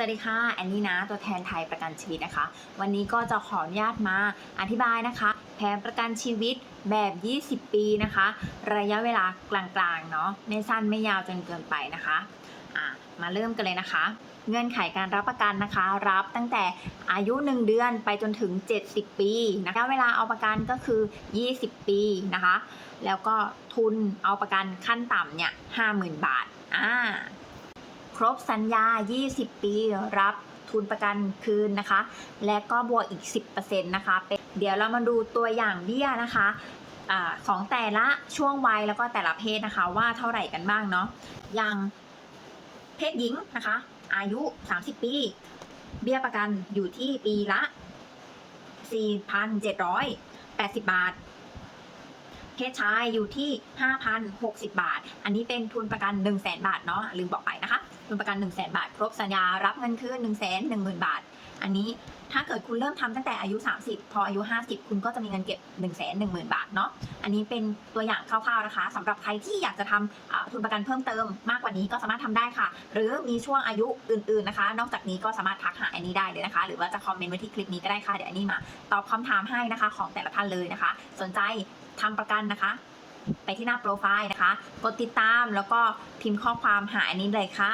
สวัสดีค่ะ แอนนี่นะ ตัวแทนไทยประกันชีวิตนะคะ วันนี้ก็จะขออนุญาตมาอธิบายนะคะ แผนประกันชีวิตแบบ 20 ปีนะคะ ระยะเวลากลางๆ เนาะไม่สั้นไม่ยาวจนเกินไปนะคะะมาเริ่มกันเลยนะคะ เงื่อนไขการรับประกันนะคะ รับตั้งแต่อายุ 1 เดือนไปจนถึง 70 ปีนะคะเวลาเอาประกันก็คือ 20 ปีนะคะ แล้วก็ทุนเอาประกันขั้นต่ำเนี่ย 50,000 บาทอ่า ครบสัญญา 20 ปี รับทุนประกันคืนนะคะ และก็บวกอีก 10%นะคะเป็นเดี๋ยวเรามาดูตัวอย่างเบี้ยนะคะอของแต่ละช่วงวัยแล้วก็แต่ละเพศนะคะว่าเท่าไหร่กันบ้างเนาะ อย่างเพศหญิงนะคะ อายุ 30 ปี เบี้ยประกันอยู่ที่ปีละ 4,780 บาท เพศชายอยู่ที่ 5,060 บาท อันนี้เป็นทุนประกัน 1 0 0 0 0แบาทเนาะลืมบอกไปนะคะ ทุนประกัน1 0 0 0 0แบาท ครบสัญญารับเงินคืน1 1 0 0 0 0 บาท อันนี้ถ้าเกิดคุณเริ่มทำตั้งแต่อายุ 30 พออายุ 50 คุณก็จะมีเงินเก็บ 1 1 0 0 0 0 บาทเนาะ อันนี้เป็นตัวอย่างคร่าวๆนะคะสำหรับใครที่อยากจะทำอ่าทุนประกันเพิ่มเติมมากกว่านี้ก็สามารถทำได้ค่ะ หรือมีช่วงอายุอื่นๆนะคะ นอกจากนี้ก็สามารถทักหาอันนี้ได้เลยนะคะ หรือว่าจะคอมเมนต์ไว้ที่คลิปนี้ก็ได้ค่ะ เดี๋ยวอันนี้มา ตอบคำถามให้นะคะของแต่ละท่านเลยนะคะ สนใจทำประกันนะคะ ไปที่หน้าโปรไฟล์นะคะ กดติดตามแล้วก็พิมพ์ข้อความหาอันนี้เลยค่ะ